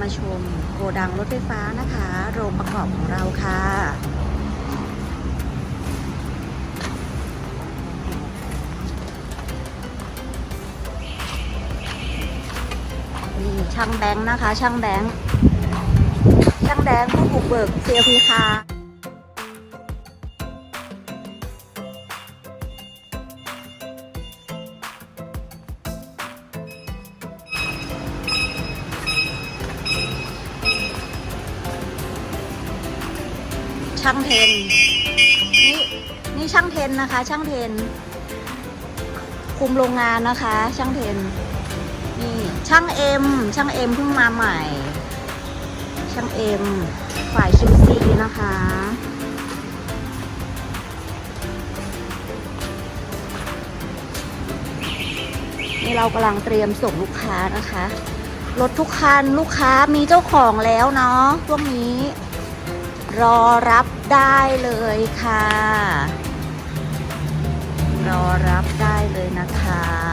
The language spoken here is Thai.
มาชมโกดังรถไฟฟ้านะคะ โรงประกอบของเราค่ะ นี่ช่างแบงค์นะคะ ช่างแบงค์ช่างแบงค์ผู้บุกเบิกเซียพีค่ะ ช่างเทน นี่นี่ช่างเทนนะคะ ช่างเทน คุมโรงงานนะคะ ช่างเทน นี่ช่างเอ็มช่างเอ็มเพิ่งมาใหม่ ช่างเอ็มฝ่าย QC นะคะนี่เรากำลังเตรียมส่งลูกค้านะคะ รถทุกคันลูกค้ามีเจ้าของแล้วเนาะพวกนี้ รอรับได้เลยค่ะ รอรับได้เลยนะคะ